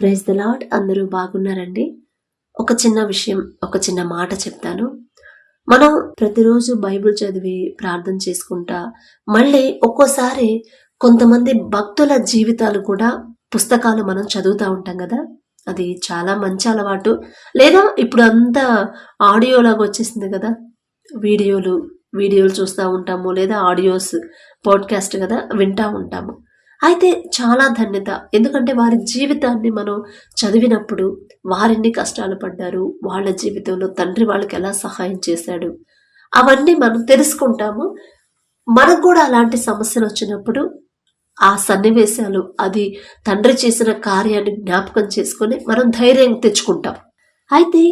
Praise the lord అందరూ బాగున్నారండి? ఒక చిన్న విషయం ఒక చిన్న మాట చెప్తాను. మనం ప్రతిరోజు బైబిల్ చదివి ప్రార్థన చేసుకుంటా మళ్ళీ ఒక్కోసారి కొంతమంది భక్తుల జీవితాలు కూడా పుస్తకాలు మనం చదువుతూ ఉంటాం కదా? అది చాలా మంచి అలవాటు. లేదా ఇప్పుడు అంతా ఆడియోలాగా వచ్చేసింది కదా? వీడియోలు వీడియోలు చూస్తూ ఉంటాము లేదా ఆడియోస్ పాడ్కాస్ట్ కదా? వింటూ ఉంటాము. అయితే చాలా ధన్యత. ఎందుకంటే వారి జీవితాన్ని మనం చదివినప్పుడు వారిన్ని కష్టాలు పడ్డారు వాళ్ళ జీవితంలో తండ్రి వాళ్ళకి ఎలా సహాయం చేశాడు అవన్నీ మనం తెలుసుకుంటాము. మనకు కూడా అలాంటి సమస్యలు వచ్చినప్పుడు ఆ సన్నివేశాలు అది తండ్రి చేసిన కార్యాన్ని జ్ఞాపకం చేసుకొని మనం ధైర్యం తెచ్చుకుంటాం. అయితే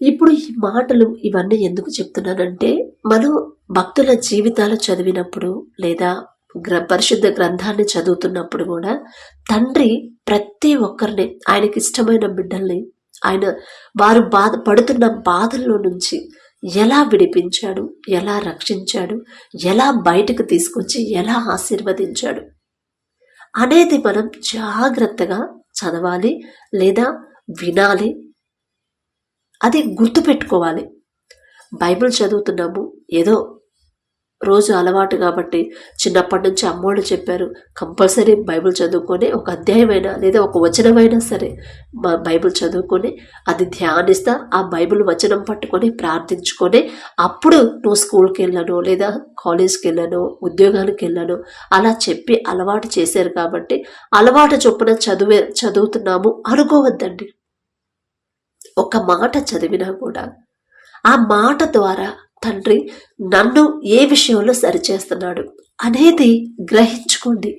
ఇప్పుడు ఈ మాటలు ఇవన్నీ ఎందుకు చెప్తున్నానంటే మనం భక్తుల జీవితాలు చదివినప్పుడు లేదా గ్ర పరిశుద్ధ గ్రంథాన్ని చదువుతున్నప్పుడు కూడా తండ్రి ప్రతి ఒక్కరిని ఆయనకి ఇష్టమైన బిడ్డల్ని ఆయన వారు బాధ పడుతున్న బాధల్లో నుంచి ఎలా విడిపించాడు ఎలా రక్షించాడు ఎలా బయటకు తీసుకొచ్చి ఎలా ఆశీర్వదించాడు అనేది మనం జాగ్రత్తగా చదవాలి లేదా వినాలి. అది గుర్తుపెట్టుకోవాలి. బైబిల్ చదువుతున్నాము ఏదో రోజు అలవాటు కాబట్టి చిన్నప్పటి నుంచి అమ్మోళ్ళు చెప్పారు కంపల్సరీ బైబిల్ చదువుకొని ఒక అధ్యాయమైనా లేదా ఒక వచనమైనా సరే బైబిల్ చదువుకొని అది ధ్యానిస్తా ఆ బైబిల్ వచనం పట్టుకొని ప్రార్థించుకొని అప్పుడు నువ్వు స్కూల్కి వెళ్ళాను లేదా కాలేజ్కి వెళ్ళాను ఉద్యోగానికి వెళ్ళాను అలా చెప్పి అలవాటు చేశారు కాబట్టి అలవాటు చొప్పున చదివే చదువుతున్నాము అనుకోవద్దండి. ఒక మాట చదివినా కూడా ఆ మాట ద్వారా తండ్రి నన్ను ఏ విషయంలో సరిచేస్తున్నాడు అనేది గ్రహించుకోండి.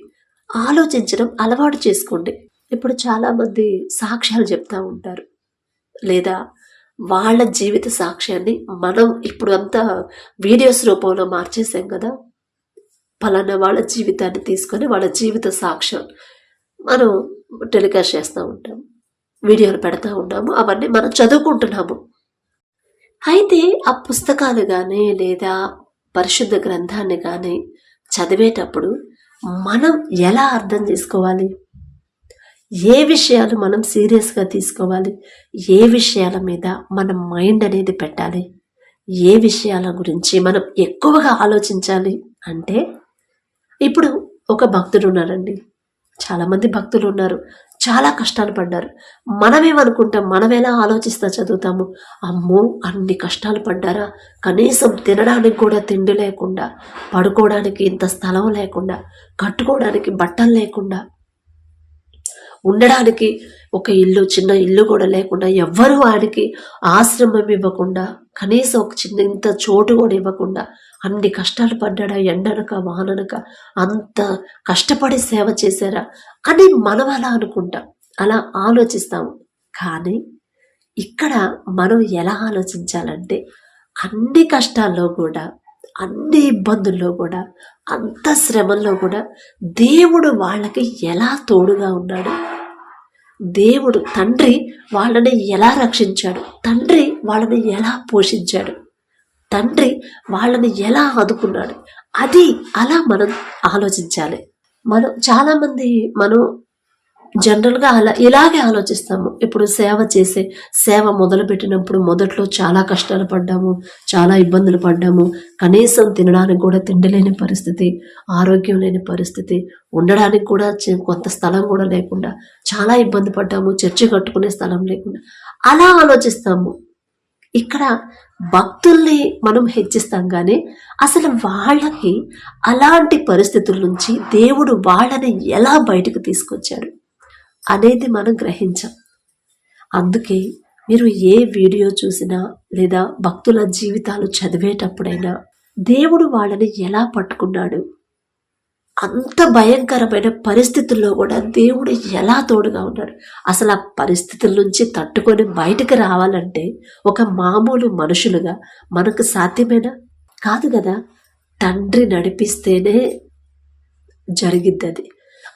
ఆలోచించడం అలవాటు చేసుకోండి. ఇప్పుడు చాలామంది సాక్ష్యాలు చెప్తూ ఉంటారు. లేదా వాళ్ళ జీవిత సాక్ష్యాన్ని మనం ఇప్పుడు అంతా వీడియోస్ రూపంలో మార్చేసాం కదా. పలానా వాళ్ళ జీవితాన్ని తీసుకొని వాళ్ళ జీవిత సాక్ష్యం మనం టెలికాస్ట్ చేస్తూ ఉంటాం. వీడియోలు పెడతా ఉన్నాము అవన్నీ మనం చదువుకుంటున్నాము. అయితే ఆ పుస్తకాలు కానీ లేదా పరిశుద్ధ గ్రంథాన్ని కానీ చదివేటప్పుడు మనం ఎలా అర్థం చేసుకోవాలి? ఏ విషయాలు మనం సీరియస్గా తీసుకోవాలి? ఏ విషయాల మీద మన మైండ్ అనేది పెట్టాలి? ఏ విషయాల గురించి మనం ఎక్కువగా ఆలోచించాలి అంటే ఇప్పుడు ఒక భక్తుడు ఉన్నారండి చాలామంది భక్తులు ఉన్నారు. చాలా కష్టాలు పడ్డారు. మనమేమనుకుంటాం? మనం ఎలా ఆలోచిస్తా చదువుతాము? అమ్మో! అన్ని కష్టాలు పడ్డారా? కనీసం తినడానికి కూడా తిండి లేకుండా పడుకోవడానికి ఇంత స్థలం లేకుండా కట్టుకోవడానికి బట్టలు లేకుండా ఉండడానికి ఒక ఇల్లు చిన్న ఇల్లు కూడా లేకుండా ఎవ్వరూ ఆయనకి ఆశ్రమం ఇవ్వకుండా కనీసం ఒక చిన్న ఇంత చోటు కూడా ఇవ్వకుండా అన్ని కష్టాలు పడ్డాడా ఎండనక వాననక అంత కష్టపడి సేవ చేశారా అని మనం అలా అనుకుంటాం అలా ఆలోచిస్తాము కానీ ఇక్కడ మనం ఎలా ఆలోచించాలంటే అన్ని కష్టాల్లో కూడా అన్ని ఇబ్బందుల్లో కూడా అంత శ్రమల్లో కూడా దేవుడు వాళ్ళకి ఎలా తోడుగా ఉన్నాడు? దేవుడు తండ్రి వాళ్ళని ఎలా రక్షించాడు? తండ్రి వాళ్ళని ఎలా పోషించాడు? తండ్రి వాళ్ళని ఎలా ఆదుకున్నాడు? అది అలా మనం ఆలోచించాలి. మనం చాలామంది మనం జనరల్గా అలా ఇలాగే ఆలోచిస్తాము. ఇప్పుడు సేవ చేసే సేవ మొదలుపెట్టినప్పుడు మొదట్లో చాలా కష్టాలు పడ్డాము చాలా ఇబ్బందులు పడ్డాము. కనీసం తినడానికి కూడా తిండి లేని పరిస్థితి ఆరోగ్యం లేని పరిస్థితి ఉండడానికి కూడా కొంత స్థలం కూడా లేకుండా చాలా ఇబ్బంది పడ్డాము చర్చి కట్టుకునే స్థలం లేకుండా. అలా ఆలోచిస్తాము. ఇక్కడ భక్తుల్ని మనం హెచ్చిస్తాం కానీ అసలు వాళ్ళకి అలాంటి పరిస్థితుల నుంచి దేవుడు వాళ్ళని ఎలా బయటకు తీసుకొచ్చాడు? అనేది మనం గ్రహించాం. అందుకే మీరు ఏ వీడియో చూసినా లేదా భక్తుల జీవితాలు చదివేటప్పుడైనా దేవుడు వాళ్ళని ఎలా పట్టుకున్నాడు? అంత భయంకరమైన పరిస్థితుల్లో కూడా దేవుడు ఎలా తోడుగా ఉన్నాడు? అసలు ఆ పరిస్థితుల నుంచి తట్టుకొని బయటకు రావాలంటే ఒక మామూలు మనుషులుగా మనకు సాధ్యమేనా? కాదు కదా తండ్రి నడిపిస్తేనే జరిగిద్ది అది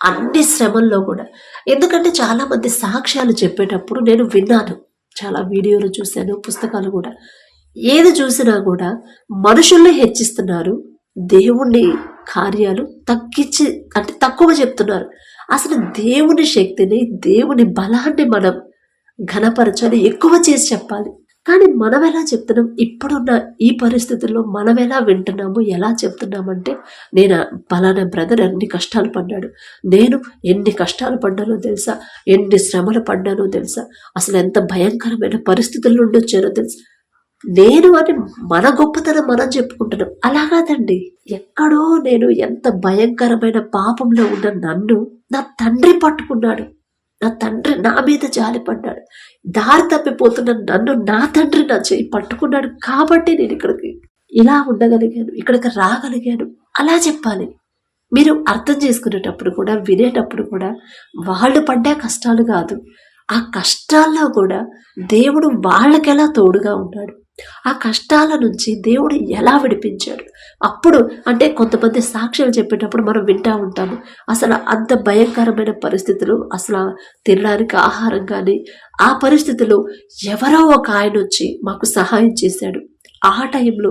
అన్ని శ్రమల్లో కూడా. ఎందుకంటే చాలామంది సాక్ష్యాలు చెప్పేటప్పుడు నేను విన్నాను. చాలా వీడియోలు చూశాను పుస్తకాలు కూడా. ఏది చూసినా కూడా మనుషుల్ని హెచ్చిస్తున్నారు దేవుణ్ణి కార్యాలు తగ్గించి అంటే తక్కువ చెప్తున్నారు. అసలు దేవుని శక్తిని దేవుని బలాన్ని మనం ఘనపరచాలి ఎక్కువ చేసి చెప్పాలి. కానీ మనం ఎలా చెప్తున్నాం? ఇప్పుడున్న ఈ పరిస్థితుల్లో మనం ఎలా వింటున్నాము? ఎలా చెప్తున్నామంటే నేను పలానా బ్రదర్ ఎన్ని కష్టాలు పడ్డాడు. నేను ఎన్ని కష్టాలు పడ్డానో తెలుసా? ఎన్ని శ్రమలు పడ్డానో తెలుసా? అసలు ఎంత భయంకరమైన పరిస్థితులు ఉండొచ్చానో తెలుసా? నేను అని మన గొప్పతనం మనం చెప్పుకుంటున్నాం. అలా కాదండి ఎక్కడో నేను ఎంత భయంకరమైన పాపంలో ఉన్న నన్ను నా తండ్రి పట్టుకున్నాడు. నా తండ్రి నా మీద జాలిపడ్డాడు. దారి తప్పిపోతున్న నన్ను నా తండ్రి నా చేయి పట్టుకున్నాడు కాబట్టి నేను ఇక్కడికి ఇలా ఉండగలిగాను ఇక్కడికి రాగలిగాను. అలా చెప్పాలి. మీరు అర్థం చేసుకునేటప్పుడు కూడా వినేటప్పుడు కూడా వాళ్ళు పడ్డే కష్టాలు కాదు. ఆ కష్టాల్లో కూడా దేవుడు వాళ్ళకెలా తోడుగా ఉన్నాడు ఆ కష్టాల నుంచి దేవుడు ఎలా విడిపించాడు? అప్పుడు అంటే కొంతమంది సాక్ష్యాలు చెప్పేటప్పుడు మనం వింటా ఉంటాము. అసలు అంత భయంకరమైన పరిస్థితులు అసలు తినడానికి ఆహారం కానీ ఆ పరిస్థితిలో ఎవరో ఒక ఆయన వచ్చి మాకు సహాయం చేశాడు. ఆ టైంలో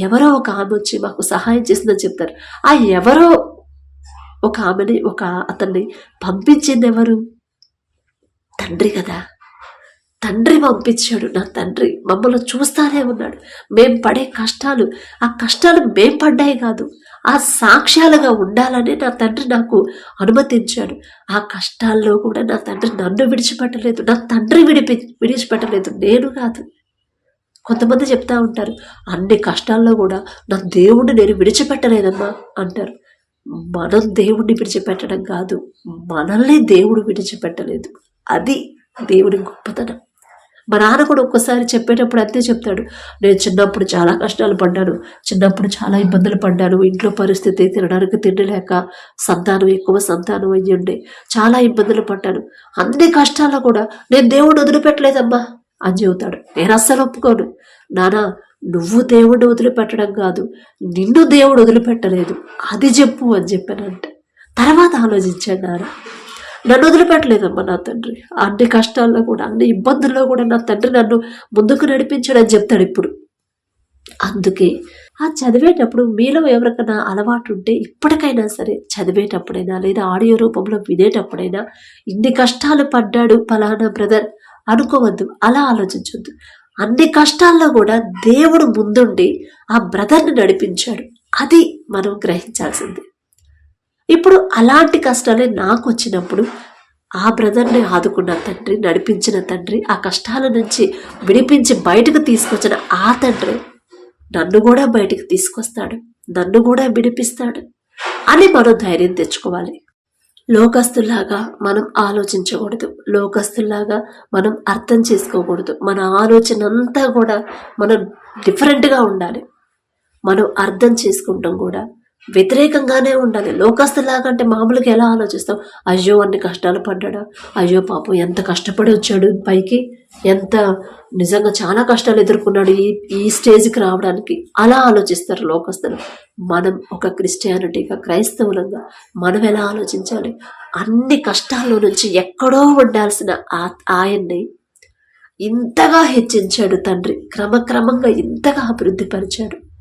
ఎవరో ఒక ఆమె వచ్చి మాకు సహాయం చేసిందని చెప్తారు. ఆ ఎవరో ఒక ఆమెని ఒక అతన్ని పంపించింది ఎవరు? తండ్రి కదా. తండ్రి పంపించాడు నా తండ్రి. మమ్మల్ని చూస్తానే ఉన్నాడు. మేం పడే కష్టాలు ఆ కష్టాలు మేం పడ్డాయి కాదు. ఆ సాక్ష్యాలుగా ఉండాలని నా తండ్రి నాకు అనుమతించాడు. ఆ కష్టాల్లో కూడా నా తండ్రి నన్ను విడిచిపెట్టలేదు. నా తండ్రి విడిపి విడిచిపెట్టలేదు. నేను కాదు. కొంతమంది చెప్తా ఉంటారు అన్ని కష్టాల్లో కూడా నా దేవుడిని నేను విడిచిపెట్టలేదమ్మా అంటారు. మనం దేవుడిని విడిచిపెట్టడం కాదు మనల్ని దేవుడు విడిచిపెట్టలేదు. అది దేవుడి గొప్పతనం. మా నాన్న కూడా ఒక్కసారి చెప్పేటప్పుడు అంతే చెప్తాడు. నేను చిన్నప్పుడు చాలా కష్టాలు పడ్డాను. చిన్నప్పుడు చాలా ఇబ్బందులు పడ్డాను. ఇంట్లో పరిస్థితి తినడానికి తిండి లేక సంతానం ఎక్కువ సంతానం అయ్యి ఉండే చాలా ఇబ్బందులు పడ్డాను. అన్ని కష్టాల్లో కూడా నేను దేవుడు వదిలిపెట్టలేదమ్మా అని చెబుతాడు. నేను అస్సలు ఒప్పుకోను. నానా నువ్వు దేవుడిని వదిలిపెట్టడం కాదు. నిన్ను దేవుడు వదిలిపెట్టలేదు. అది చెప్పు అని చెప్పానంట. తర్వాత ఆలోచించాను నాన్న. నన్ను వదిలిపెట్టలేదమ్మా నా తండ్రి. అన్ని కష్టాల్లో కూడా అన్ని ఇబ్బందుల్లో కూడా నా తండ్రి నన్ను ముందుకు నడిపించాడని చెప్తాడు ఇప్పుడు. అందుకే ఆ చదివేటప్పుడు మీలో ఎవరికైనా అలవాటు ఉంటే ఇప్పటికైనా సరే చదివేటప్పుడైనా లేదా ఆడియో రూపంలో వినేటప్పుడైనా ఇన్ని కష్టాలు పడ్డాడు ఫలానా బ్రదర్ అనుకోవద్దు అలా ఆలోచించొద్దు. అన్ని కష్టాల్లో కూడా దేవుడు ముందుండి ఆ బ్రదర్ని నడిపించాడు. అది మనం గ్రహించాల్సింది. ఇప్పుడు అలాంటి కష్టాలే నాకు వచ్చినప్పుడు ఆ బ్రదర్ని ఆదుకున్న తండ్రి నడిపించిన తండ్రి ఆ కష్టాల నుంచి విడిపించి బయటకు తీసుకొచ్చిన ఆ తండ్రి నన్ను కూడా బయటకు తీసుకొస్తాడు నన్ను కూడా విడిపిస్తాడు అని మనం ధైర్యం తెచ్చుకోవాలి. లోకస్తుల్లాగా మనం ఆలోచించకూడదు లోకస్తుల్లాగా మనం అర్థం చేసుకోకూడదు మన ఆలోచన అంతా కూడా మనం డిఫరెంట్గా ఉండాలి. మనం అర్థం చేసుకుంటాం కూడా వ్యతిరేకంగానే ఉండాలి. లోకస్తులాగంటే మామూలుగా ఎలా ఆలోచిస్తాం? అయ్యో అన్ని కష్టాలు పడ్డాడా? అయ్యో పాపం ఎంత కష్టపడి వచ్చాడు పైకి? ఎంత నిజంగా చాలా కష్టాలు ఎదుర్కొన్నాడు ఈ ఈ స్టేజ్కి రావడానికి? అలా ఆలోచిస్తారు లోకస్తులు. మనం ఒక క్రిస్టియానిటీగా క్రైస్తవులంగా మనం ఎలా ఆలోచించాలి? అన్ని కష్టాల్లో నుంచి ఎక్కడో ఉండాల్సిన ఆ ఆయన్ని ఇంతగా హెచ్చించాడు తండ్రి. క్రమక్రమంగా ఇంతగా అభివృద్ధి పరిచాడు.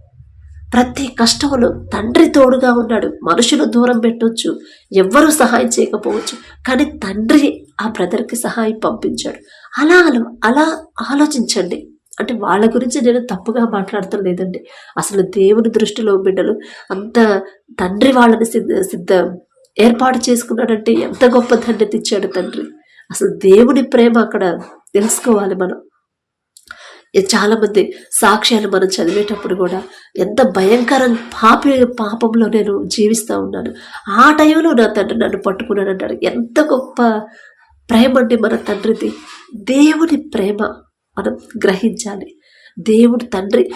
ప్రతి కష్టంలో తండ్రి తోడుగా ఉన్నాడు. మనుషులు దూరం పెట్టొచ్చు ఎవ్వరూ సహాయం చేయకపోవచ్చు కానీ తండ్రి ఆ బ్రదర్కి సహాయం పంపించాడు. అలా అలా ఆలోచించండి. అంటే వాళ్ళ గురించి నేను తప్పుగా మాట్లాడటం లేదండి. అసలు దేవుని దృష్టిలో బిడ్డలు అంత తండ్రి వాళ్ళని సిద్ధ సిద్ధ ఏర్పాటు చేసుకున్నాడంటే ఎంత గొప్ప ధన్యత ఇచ్చాడు తండ్రి. అసలు దేవుని ప్రేమ అక్కడ తెలుసుకోవాలి మనం. చాలామంది సాక్ష్యాలు మనం చదివేటప్పుడు కూడా ఎంత భయంకరం పాపి పాపంలో నేను జీవిస్తూ ఉన్నాను. ఆ టైంలో నా తండ్రి నన్ను పట్టుకున్నాడు అంటాడు ఎంత గొప్ప ప్రేమ అండి మన తండ్రిది. దేవుని ప్రేమ మనం గ్రహించాలి. దేవుడు తండ్రి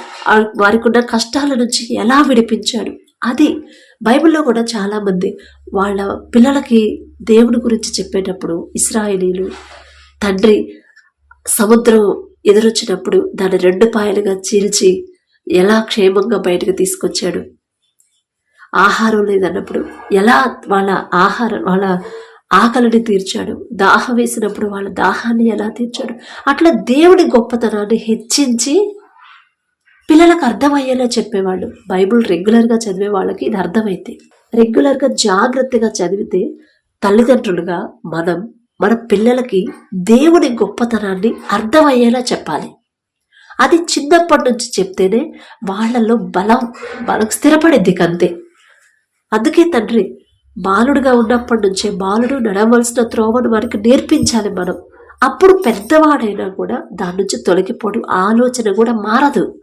వారికి ఉన్న కష్టాల నుంచి ఎలా విడిపించాడు. అది బైబిల్లో కూడా చాలామంది వాళ్ళ పిల్లలకి దేవుని గురించి చెప్పేటప్పుడు ఇస్రాయేలీలు తండ్రి సముద్రం ఎదురొచ్చినప్పుడు దాన్ని రెండు పాయలుగా చీల్చి ఎలా క్షేమంగా బయటకు తీసుకొచ్చాడు? ఆహారం లేదన్నప్పుడు ఎలా వాళ్ళ ఆహారం వాళ్ళ ఆకలిని తీర్చాడు? దాహం వేసినప్పుడు వాళ్ళ దాహాన్ని ఎలా తీర్చాడు? అట్లా దేవుడి గొప్పతనాన్ని హెచ్చించి పిల్లలకు అర్థమయ్యేలా చెప్పేవాళ్ళు. బైబుల్ రెగ్యులర్గా చదివే వాళ్ళకి ఇది అర్థమైతే రెగ్యులర్గా జాగ్రత్తగా చదివితే తల్లిదండ్రులుగా మనం మన పిల్లలకి దేవుని గొప్పతనాన్ని అర్థమయ్యేలా చెప్పాలి. అది చిన్నప్పటి నుంచి చెప్తేనే వాళ్ళల్లో బలం బలం స్థిరపడేది కంతే. అందుకే తండ్రి బాలుడుగా ఉన్నప్పటి నుంచే బాలుడు నడవలసిన త్రోవను మనకి నేర్పించాలి మనం. అప్పుడు పెద్దవాడైనా కూడా దాని నుంచి తొలగిపోవడం ఆలోచన కూడా మారదు.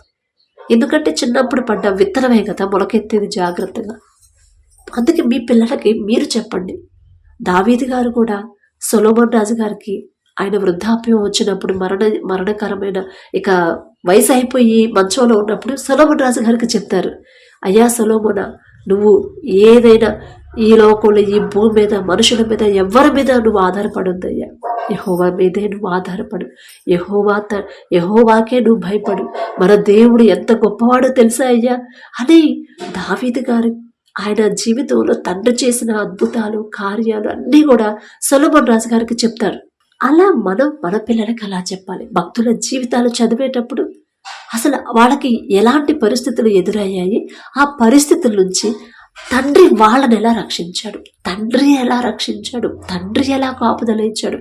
ఎందుకంటే చిన్నప్పుడు పడ్డ విత్తనమే కదా మొలకెత్తేది జాగ్రత్తగా. అందుకే మీ పిల్లలకి మీరు చెప్పండి. దావీది గారు కూడా సొలోమన్ రాజు గారికి ఆయన వృద్ధాప్యం వచ్చినప్పుడు మరణ మరణకరమైన ఇక వయసు అయిపోయి మంచంలో ఉన్నప్పుడు సొలోమన్ రాజు గారికి చెప్తారు అయ్యా సొలోమోన నువ్వు ఏదైనా ఈ లోకంలో ఈ భూమి మీద మనుషుల మీద ఎవరి మీద నువ్వు ఆధారపడొద్దయ్యా యహోవా మీదే నువ్వు ఆధారపడు. యహోవా త యహోవాకే నువ్వు భయపడు. మన దేవుడు ఎంత గొప్పవాడో తెలుసా అయ్యా? అని దావీదు గారు ఆయన జీవితంలో తండ్రి చేసిన అద్భుతాలు కార్యాలు అన్నీ కూడా సొలమన్ రాజు గారికి చెప్తారు. అలా మనం మన పిల్లలకి అలా చెప్పాలి. భక్తుల జీవితాలు చదివేటప్పుడు అసలు వాళ్ళకి ఎలాంటి పరిస్థితులు ఎదురయ్యాయి? ఆ పరిస్థితుల నుంచి తండ్రి వాళ్ళని ఎలా రక్షించాడు? తండ్రి ఎలా రక్షించాడు? తండ్రి ఎలా కాపుదల ఇచ్చాడు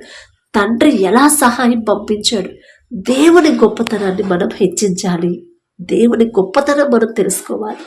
తండ్రి ఎలా సహాయం పంపించాడు? దేవుని గొప్పతనాన్ని మనం హెచ్చించాలి. దేవుని గొప్పతనం మనం తెలుసుకోవాలి.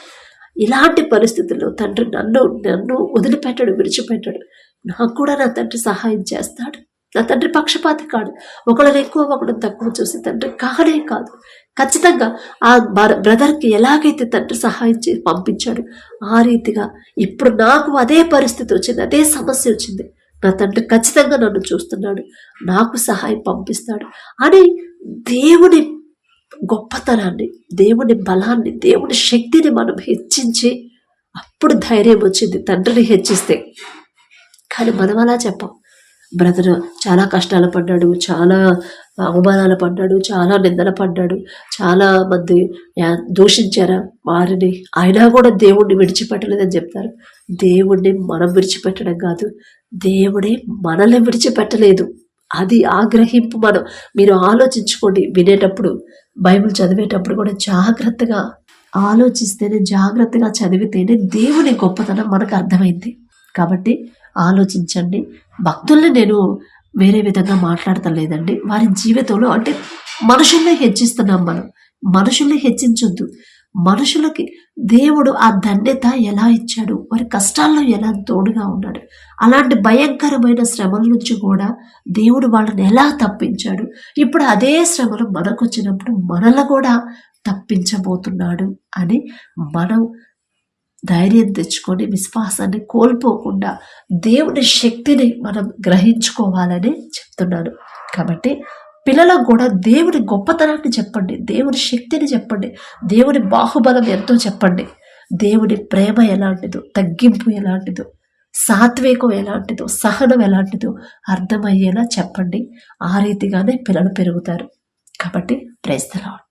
ఇలాంటి పరిస్థితుల్లో తండ్రి నన్ను నన్ను వదిలిపెట్టాడు విడిచిపెట్టాడు. నాకు కూడా నా తండ్రి సహాయం చేస్తాడు. నా తండ్రి పక్షపాతి కాడు. ఒకళ్ళని ఎక్కువ ఒకళ్ళని తక్కువ చూసి తండ్రి కానే కాదు. ఖచ్చితంగా ఆ బ్రదర్కి ఎలాగైతే తండ్రి సహాయం చేసి పంపించాడు ఆ రీతిగా ఇప్పుడు నాకు అదే పరిస్థితి వచ్చింది అదే సమస్య వచ్చింది. నా తండ్రి ఖచ్చితంగా నన్ను చూస్తున్నాడు. నాకు సహాయం పంపిస్తాడు. అని దేవుని గొప్పతనాన్ని దేవుని బలాన్ని దేవుని శక్తిని మనం హెచ్చించి అప్పుడు ధైర్యం వచ్చింది తండ్రిని హెచ్చిస్తే. కానీ మనం అలా చెప్పాం. బ్రదర్ చాలా కష్టాలు పడ్డాడు చాలా అవమానాలు పడ్డాడు చాలా నిందలు పడ్డాడు చాలా మంది దూషించారా? వారిని అయినా కూడా దేవుణ్ణి విడిచిపెట్టలేదని చెప్తారు. దేవుణ్ణి మనం విడిచిపెట్టడం కాదు దేవుడే మనల్ని విడిచిపెట్టలేదు. అది ఆగ్రహింపు మనం మీరు ఆలోచించుకోండి. వినేటప్పుడు బైబిల్ చదివేటప్పుడు కూడా జాగ్రత్తగా ఆలోచిస్తేనే జాగ్రత్తగా చదివితేనే దేవుని గొప్పతనం మనకు అర్థమైంది. కాబట్టి ఆలోచించండి. భక్తుల్ని నేను వేరే విధంగా మాట్లాడతలేదండి వారి జీవితంలో అంటే మనుషుల్ని హెచ్చిస్తున్నాం మనం. మనుషుల్ని హెచ్చించొద్దు. మనుషులకి దేవుడు ఆ ధన్యత ఎలా ఇచ్చాడు? వారి కష్టాల్లో ఎలా తోడుగా ఉన్నాడు? అలాంటి భయంకరమైన శ్రమల నుంచి కూడా దేవుడు వాళ్ళని ఎలా తప్పించాడు? ఇప్పుడు అదే శ్రమలు మనకు వచ్చినప్పుడు మనల్ని కూడా తప్పించబోతున్నాడు అని మనం ధైర్యం తెచ్చుకొని విశ్వాసాన్ని కోల్పోకుండా దేవుని శక్తిని మనం గ్రహించుకోవాలని చెప్తున్నాను కాబట్టి పిల్లలకు కూడా దేవుడి గొప్పతనాన్ని చెప్పండి దేవుని శక్తిని చెప్పండి దేవుని బాహుబలం ఎంతో చెప్పండి. దేవుని ప్రేమ ఎలాంటిదో తగ్గింపు ఎలాంటిదో సాత్వికం ఎలాంటిదో సహనం ఎలాంటిదో అర్థమయ్యేలా చెప్పండి. ఆ రీతిగానే పిల్లలు పెరుగుతారు. కాబట్టి ప్రేస్తలాడు